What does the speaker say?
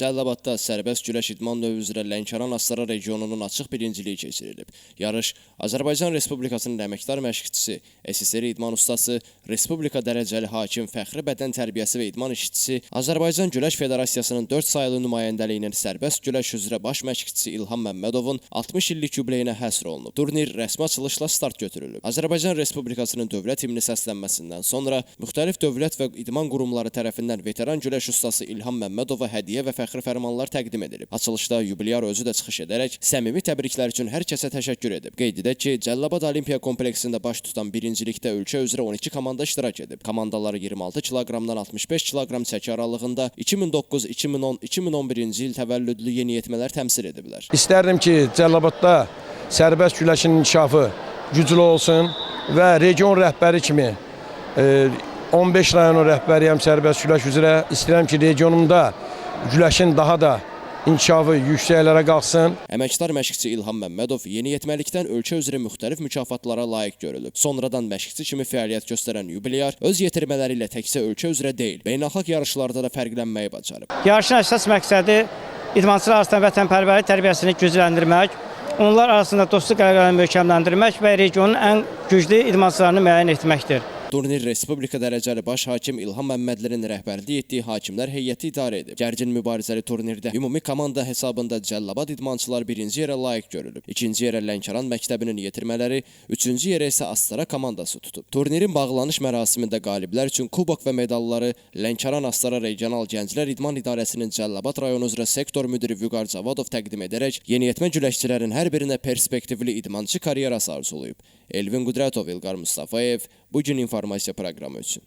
Cəlilabadda sərbəst güləş idman növü üzrə Lənkəran Astara regionunun açıq birinciliyi keçirilib. Yarış Azərbaycan Respublikasının əməkdar məşqçisi, SSR idman ustası, Respublika dərəcəli hakim, fəxri bədən tərbiyəsi və idman işçisi, Azərbaycan Güləş Federasiyasının 4 saylı nümayəndəliyinin sərbəst güləş üzrə baş məşqçisi İlham Məmmədovun 60 illik yubileyinə həsr olunub. Turnir rəsmi açılışla start götürülüb. Azərbaycan Respublikasının dövlət himni səslənməsindən sonra müxtəlif dövlət və idman qurumları tərəfindən veteran güləş ustası İlham Məmmədova hədiyyə və fəxri fərmanlar təqdim edilib. Açılışda yubilyar özü də çıxış edərək səmimi təbriklər üçün hər kəsə təşəkkür edib. Qeyd edək ki, Cəlilabad Olimpiya kompleksində baş tutan birincilikdə ölkə üzrə 12 komanda iştirak edib. Komandaları 26 kiloqramdan 65 kiloqram çəki aralığında 2009, 2010, 2011-ci il təvəllüdlü yeniyetmələr təmsil ediblər. İstərdim ki, Cəlilabadda sərbəst güləşin inkişafı güclü olsun və region rəhbəri kimi e, 15 rayonun rəhbəriyəm sərbəst güləş üzrə. İstəyirəm ki, regionumda güləşin daha da inkişafı yüksəklərə qalxsın. Əməkdar məşqçi İlham Məmmədov yeniyetməlikdən ölkə üzrə müxtəlif mükafatlara layiq görülüb. Sonradan məşqçi kimi fəaliyyət göstərən yubilyar öz yetirmələri ilə təkcə ölkə üzrə deyil, beynəlxalq yarışlarda da fərqlənməyi bacarıb. Yarışın əsas məqsədi idmançılar arasında vətənpərvərlik tərbiyəsini gücləndirmək, onlar arasında dostluq əlaqələrini möhkəmləndirmək və regionun ən güclü idmançılarını müəyyən etməkdir. Turnir Respublika dərəcəli baş hakim İlham Məmmədlərin rəhbərlik etdiyi hakimlər heyəti idarə edib. Gərgin mübarizəli turnirdə ümumi komanda hesabında Cəllabad idmançılar birinci yerə layiq görülüb. İkinci yerə Lənkəran məktəbinin yetirmələri, üçüncü yerə isə Astara komandası tutub. Turnirin bağlanış mərasimində qaliblər üçün kubok və medalları Lənkəran Astara Regional Gənclər İdman İdarəsinin Cəllabad rayonu üzrə sektor müdiri Vüqar Zavadov təqdim edərək yeniyetmə güləşçilərin hər birinə perspektivli idmançı karyerası arzulayıb. Elvin Qudratov, İlqar Mustafayev bu gün informasiya proqramı üçün.